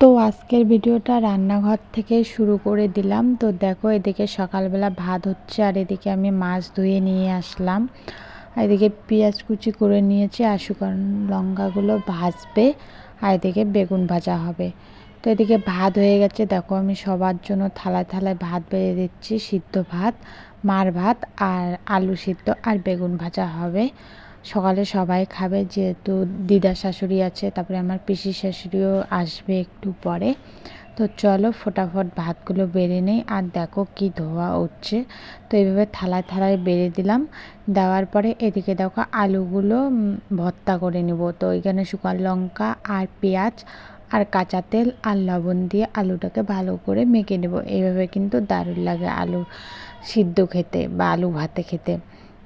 তো আজকের ভিডিওটা রান্নাঘর থেকে শুরু করে দিলাম। তো দেখো, এদিকে সকালবেলা ভাত হচ্ছে আর এদিকে আমি মাছ ধুয়ে নিয়ে আসলাম। এদিকে পেঁয়াজ কুচি করে নিয়েছি আর শুকান লঙ্কাগুলো ভাজবে আর এদিকে বেগুন ভাজা হবে। তো এদিকে ভাত হয়ে গেছে। দেখো, আমি সবার জন্য থালায় থালায় ভাত বেড়ে দিচ্ছি, সিদ্ধ ভাত, মার ভাত আর আলু সিদ্ধ আর বেগুন ভাজা হবে। সকালে সবাই খাবে, যেহেতু দিদা শাশুড়ি আছে, তারপরে আমার পিসি শাশুড়িও আসবে একটু পরে। তো চলো ফটাফট ভাতগুলো বেড়ে নেই, আর দেখো কি ধোয়া উঠছে। তো এইভাবে থালায় থালায় বেড়ে দিলাম, দেওয়ার পরে এদিকে দেখো আলুগুলো ভর্তা করে নেব। তো এখানে শুকান লঙ্কা আর পেঁয়াজ আর কাঁচা তেল আর লবণ দিয়ে আলুটাকে ভালো করে মেখে নেব। এইভাবে কিন্তু দারুণ লাগে আলু সিদ্ধ খেতে বা আলু ভাতে খেতে।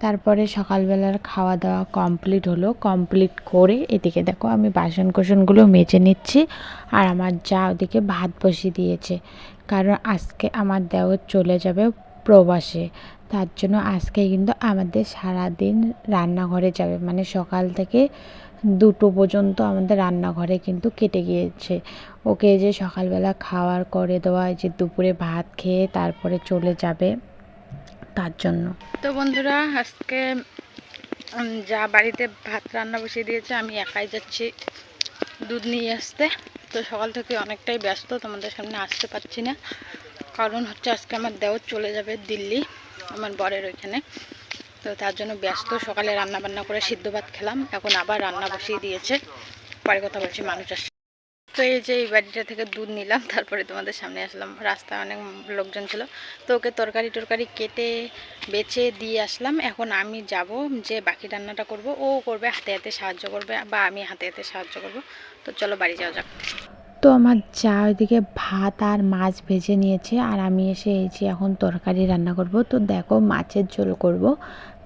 তারপরে সকালবেলার খাওয়া দাওয়া কমপ্লিট হলো। কমপ্লিট করে এদিকে দেখো আমি বাসন কোসনগুলো মেজে নিচ্ছি আর আমার যা ওদিকে ভাত বসিয়ে দিয়েছে। কারণ আজকে আমার দেওর চলে যাবে প্রবাসে। তার জন্য আজকে কিন্তু আমাদের সারাদিন রান্নাঘরে যাবে। মানে সকাল থেকে দুটো পর্যন্ত আমাদের রান্নাঘরে কিন্তু কেটে গিয়েছে। ওকে যে সকালবেলা খাওয়ার করে দেওয়া যে দুপুরে ভাত খেয়ে তারপরে চলে যাবে। তার জন্য। তো বন্ধুরা, আজকে যা বাড়িতে ভাত রান্না বসিয়ে দিয়েছে, আমি একাই যাচ্ছি দুধ নিয়ে আসতে। তো সকাল থেকে অনেকটাই ব্যস্ত, তোমাদের সামনে আসতে পারছি না। কারণ হচ্ছে আজকে আমার দেওর চলে যাবে দিল্লি, আমার বরের ওইখানে। তো তার জন্য ব্যস্ত, সকালে রান্না বান্না করে সিদ্ধ ভাত খেলাম, এখন আবার রান্না বসিয়ে দিয়েছে। পরে কথা বলছি, মানুষ আসছে। তো এই যে এই বাড়িটা থেকে দুধ নিলাম, তারপরে তোমাদের সামনে আসলাম। রাস্তায় অনেক লোকজন ছিল। তো ওকে তরকারি টরকারি কেটে, বেছে দিয়ে আসলাম। এখন আমি যাব যে বাকি রান্নাটা করব। ও করবে, হাতে হাতে সাহায্য করবে বা আমি হাতে হাতে সাহায্য করব। তো চলো বাড়ি যাওয়া যাক। তো আমার যা ওইদিকে ভাত আর মাছ ভেজে নিয়েছে, আর আমি এসে এই যে এখন তরকারি রান্না করব। তো দেখো মাছের ঝোল করব।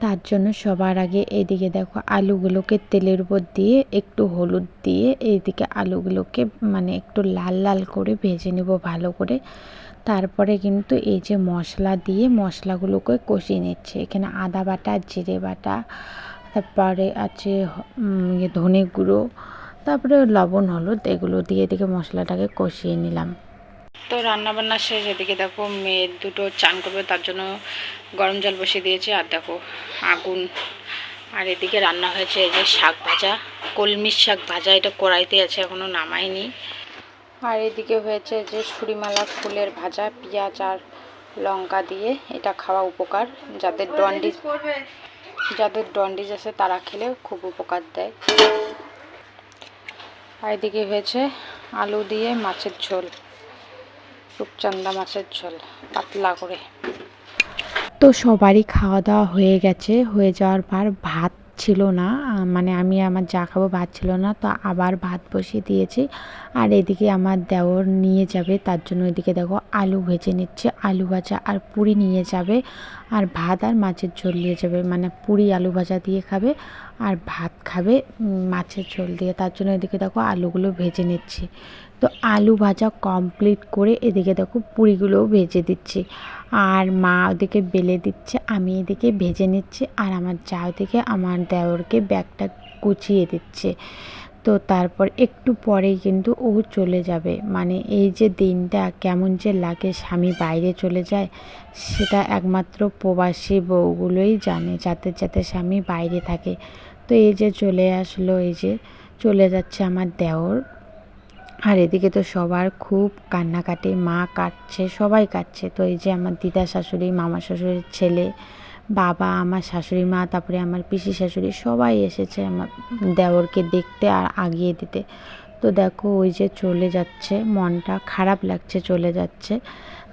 তার জন্য সবার আগে এদিকে দেখো আলুগুলোকে তেলের উপর দিয়ে একটু হলুদ দিয়ে এইদিকে আলুগুলোকে মানে একটু লাল লাল করে ভেজে নেব ভালো করে। তারপরে কিন্তু এই যে মশলা দিয়ে মশলাগুলোকে কষিয়ে নিচ্ছে। এখানে আদা বাটা, জিরে বাটা, তারপরে আছে ইয়ে ধনে গুঁড়ো, তারপরে লবণ, হলুদ, এগুলো দিয়ে এদিকে মশলাটাকে কষিয়ে নিলাম। তো রান্না বান্না শেষ, এদিকে দেখো মেয়ে দুটো চান করবে, তার জন্য গরম জল বসিয়ে দিয়েছে, আর দেখো আগুন। আর এদিকে রান্না হয়েছে এই যে শাক ভাজা, কলমির শাক ভাজা, এটা কড়াইতে আছে এখনও নামাইনি আর এদিকে হয়েছে যে সুরিমালা ফুলের ভাজা, পেঁয়াজ আর লঙ্কা দিয়ে, এটা খাওয়া উপকার। যাদের ডন্ডিজ যাদের ডন্ডিজ আছে, তারা খেলে খুব উপকার দেয়। আর এদিকে হয়েছে আলু দিয়ে মাছের ঝোল। রূপচান্দা মাছের ঝোল, পাতলা করে। তো সবারই খাওয়া দাওয়া হয়ে গেছে, হয়ে যাওয়ার পর ভাত ছিল না মানে আমি আমার যা খাব ভাত ছিল না, তো আবার ভাত বসিয়ে দিয়েছি। আর এদিকে আমার দেওর নিয়ে যাবে, তার জন্য এদিকে দেখো আলু ভেজে নিচ্ছে, আলু ভাজা আর পুরি নিয়ে যাবে, আর ভাত আর মাছের ঝোল নিয়ে যাবে মানে পুরি আলু ভাজা দিয়ে খাবে, আর ভাত খাবে মাছের ঝোল দিয়ে। তার জন্য এদিকে দেখো আলুগুলো ভেজে নিচ্ছি। তো আলু ভাজা কমপ্লিট করে এদিকে দেখো পুরিগুলোও ভেজে দিচ্ছি। আর মা ওদিকে বেলে দিচ্ছে, আমি এদিকে ভেজে নিচ্ছি আর আমার যা ওদিকে আমার দেওরকে ব্যাগটা গুছিয়ে দিচ্ছে। তো তারপর একটু পরেই কিন্তু ও চলে যাবে। মানে এই যে দিনটা কেমন যে লাগে স্বামী বাইরে চলে যায়, সেটা একমাত্র প্রবাসী বউগুলোই জানে যাতে যাতে স্বামী বাইরে থাকে। তো এই যে চলে আসলো, এই যে চলে যাচ্ছে আমার দেওর। আর এদিকে তো সবার খুব কান্নাকাটি, মা কাটছে, সবাই কাটছে। তো এই যে আমার দিদা শাশুড়ি, মামা শাশুড়ির ছেলে, বাবা, আমার শাশুড়ি মা, তারপরে আমার পিসি শাশুড়ি, সবাই এসেছে আমার দেওরকে দেখতে আর আগিয়ে দিতে। তো দেখো ওই যে চলে যাচ্ছে, মনটা খারাপ লাগছে, চলে যাচ্ছে।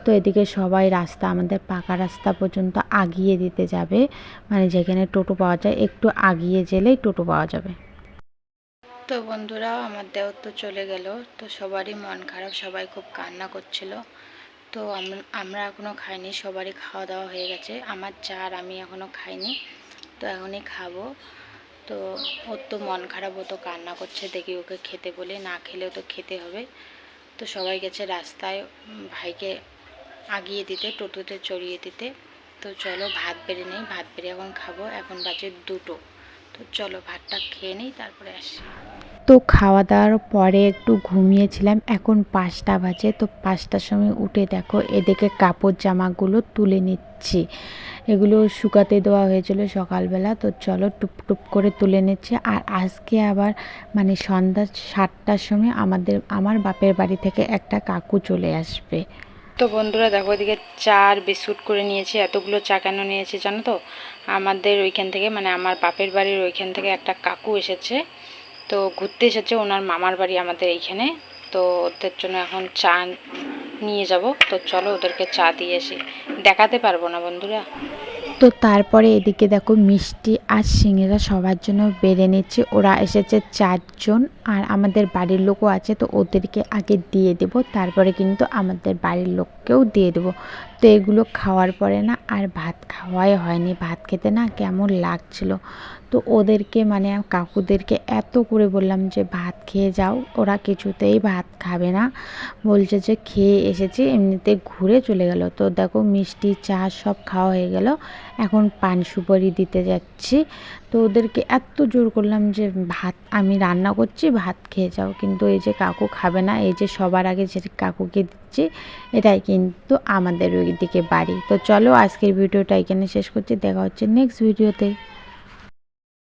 তো এদিকে সবাই রাস্তা, আমাদের পাকা রাস্তা পর্যন্ত আগিয়ে দিতে যাবে। মানে যেখানে টোটো পাওয়া যায়, একটু আগিয়ে গেলেই টোটো পাওয়া যাবে। তো বন্ধুরা আমার দেওর তো চলে গেল। তো সবারই মন খারাপ, সবাই খুব কান্না করছিল। তো আমরা এখনও খাইনি, সবারই খাওয়া দাওয়া হয়ে গেছে। আমার চার আমি এখনও খাইনি, তো এখনই খাব। তো ওর তো মন খারাপ, ও তো কান্না করছে, দেখি ওকে খেতে বলে, না খেলেও তো খেতে হবে। তো সবাই গেছে রাস্তায় ভাইকে আগিয়ে দিতে, টোটোতে চড়িয়ে দিতে। তো চলো ভাত বেড়ে নেই, ভাত বেড়ে এখন খাব, এখন বাজে দুটো। তো চলো ভাতটা খেয়ে নিই, তারপরে আসি। তো খাওয়া দাওয়ার পরে একটু ঘুমিয়েছিলাম, এখন পাঁচটা বাজে, তো পাঁচটার সময় উঠে দেখো এদিকে কাপড় জামাগুলো তুলে নিচ্ছি। এগুলো শুকাতে দেওয়া হয়েছিল সকালবেলা, তো চলো টুপ টুপ করে তুলে নিচ্ছে। আর আজকে আবার মানে সন্ধ্যা সাতটার সময় আমাদের, আমার বাপের বাড়ি থেকে একটা কাকু চলে আসবে। তো বন্ধুরা দেখো এদিকে চা আর বিস্কুট করে নিয়েছি, এতগুলো চা কেন নিয়েছি জানো তো? আমাদের ওইখান থেকে মানে আমার বাপের বাড়ির ওইখান থেকে একটা কাকু এসেছে, তো ঘুরতে এসেছে, ওনার মামার বাড়ি আমাদের এইখানে, তো ওদের জন্য এখন চা নিয়ে যাব, তো চলো ওদেরকে চা দিয়ে এসে দেখাতে পারব না বন্ধুরা। তো তারপরে এদিকে দেখো মিষ্টি আর সিঙ্গেরা সবার জন্য বেড়ে নিচ্ছে। ওরা এসেছে চারজন আর আমাদের বাড়ির লোকও আছে, তো ওদেরকে আগে দিয়ে দেব। তারপরে কিন্তু আমাদের বাড়ির লোককেও দিয়ে দেবো। তো এগুলো খাওয়ার পরে না আর ভাত খাওয়াই হয়নি। ভাত খেতে না কেমন লাগছিল। তো ওদেরকে মানে কাকুদেরকে এত করে বললাম যে, ভাত খেয়ে যাও, ওরা কিছুতেই ভাত খাবে না। বলছে যে, খেয়ে এসেছি, এমনিতে ঘুরে চলে গেল। তো দেখো মিষ্টি, চা সব খাওয়া হয়ে গেল। এখন পান সুপারি দিতে যাচ্ছি। তো ওদেরকে এত জোর করলাম যে, ভাত আমি রান্না করছি, ভাত খেয়ে যাও। কিন্তু এই যে কাকু খাবে না, এই যে সবার আগে যে কাকুকে দিচ্ছি, এটাই কিন্তু আমাদের ওই দিকে বাড়ি। তো চলো আজকের ভিডিওটা এখানে শেষ করছি। দেখা হচ্ছে নেক্সট ভিডিওতে